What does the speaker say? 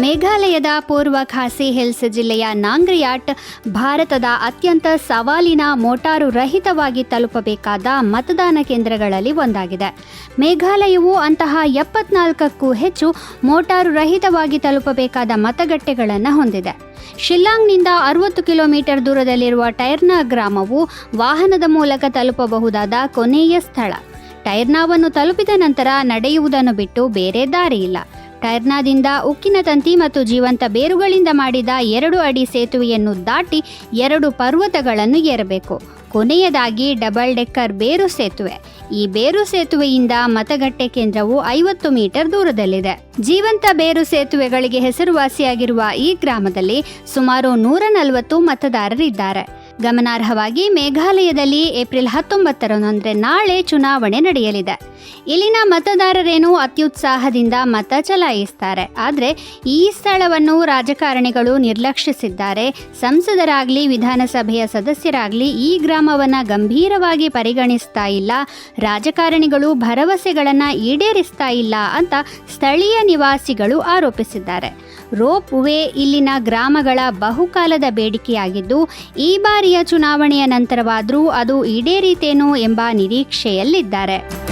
ಮೇಘಾಲಯದ ಪೂರ್ವ ಖಾಸಿ ಹಿಲ್ಸ್ ಜಿಲ್ಲೆಯ ನಾಂಗ್ರಿಯಾಟ್ ಭಾರತದ ಅತ್ಯಂತ ಸವಾಲಿನ ಮೋಟಾರು ರಹಿತವಾಗಿ ತಲುಪಬೇಕಾದ ಮತದಾನ ಕೇಂದ್ರಗಳಲ್ಲಿ ಒಂದಾಗಿದೆ. ಮೇಘಾಲಯವು ಅಂತಹ ಎಪ್ಪತ್ನಾಲ್ಕಕ್ಕೂ ಹೆಚ್ಚು ಮೋಟಾರು ರಹಿತವಾಗಿ ತಲುಪಬೇಕಾದ ಮತಗಟ್ಟೆಗಳನ್ನು ಹೊಂದಿದೆ. ಶಿಲ್ಲಾಂಗ್ನಿಂದ ಅರವತ್ತು ಕಿಲೋಮೀಟರ್ ದೂರದಲ್ಲಿರುವ ಟೈರ್ನಾ ಗ್ರಾಮವು ವಾಹನದ ಮೂಲಕ ತಲುಪಬಹುದಾದ ಕೊನೆಯ ಸ್ಥಳ. ಟೈರ್ನಾವನ್ನು ತಲುಪಿದ ನಂತರ ನಡೆಯುವುದನ್ನು ಬಿಟ್ಟು ಬೇರೆ ದಾರಿ ಇಲ್ಲ ಟೈರ್ನಾದಿಂದ ಉಕ್ಕಿನ ತಂತಿ ಮತ್ತು ಜೀವಂತ ಬೇರುಗಳಿಂದ ಮಾಡಿದ ಎರಡು ಅಡಿ ಸೇತುವೆಯನ್ನು ದಾಟಿ ಎರಡು ಪರ್ವತಗಳನ್ನು ಏರಬೇಕು. ಕೊನೆಯದಾಗಿ ಡಬಲ್ ಡೆಕ್ಕರ್ ಬೇರು ಸೇತುವೆ. ಈ ಬೇರು ಸೇತುವೆಯಿಂದ ಮತಗಟ್ಟೆ ಕೇಂದ್ರವು ಐವತ್ತು ಮೀಟರ್ ದೂರದಲ್ಲಿದೆ. ಜೀವಂತ ಬೇರು ಸೇತುವೆಗಳಿಗೆ ಹೆಸರುವಾಸಿಯಾಗಿರುವ ಈ ಗ್ರಾಮದಲ್ಲಿ ಸುಮಾರು ನೂರ ನಲವತ್ತು ಮತದಾರರಿದ್ದಾರೆ. ಗಮನಾರ್ಹವಾಗಿ ಮೇಘಾಲಯದಲ್ಲಿ ಏಪ್ರಿಲ್ ಹತ್ತೊಂಬತ್ತರಂದು ಅಂದರೆ ನಾಳೆ ಚುನಾವಣೆ ನಡೆಯಲಿದೆ. ಇಲ್ಲಿನ ಮತದಾರರೇನು ಅತ್ಯುತ್ಸಾಹದಿಂದ ಮತ ಚಲಾಯಿಸ್ತಾರೆ. ಆದರೆ ಈ ಸ್ಥಳವನ್ನು ರಾಜಕಾರಣಿಗಳು ನಿರ್ಲಕ್ಷಿಸಿದ್ದಾರೆ. ಸಂಸದರಾಗಲಿ, ವಿಧಾನಸಭೆಯ ಸದಸ್ಯರಾಗಲಿ ಈ ಗ್ರಾಮವನ್ನು ಗಂಭೀರವಾಗಿ ಪರಿಗಣಿಸ್ತಾ ಇಲ್ಲ. ರಾಜಕಾರಣಿಗಳು ಭರವಸೆಗಳನ್ನು ಈಡೇರಿಸ್ತಾ ಇಲ್ಲ ಅಂತ ಸ್ಥಳೀಯ ನಿವಾಸಿಗಳು ಆರೋಪಿಸಿದ್ದಾರೆ. ರೋಪ್ ವೇ ಇಲ್ಲಿನ ಗ್ರಾಮಗಳ ಬಹುಕಾಲದ ಬೇಡಿಕೆಯಾಗಿದ್ದು ಈ ಬಾರಿಯ ಚುನಾವಣೆಯ ನಂತರವಾದರೂ ಅದು ಈಡೇರಿತೇನೋ ಎಂಬ ನಿರೀಕ್ಷೆಯಲ್ಲಿದ್ದಾರೆ.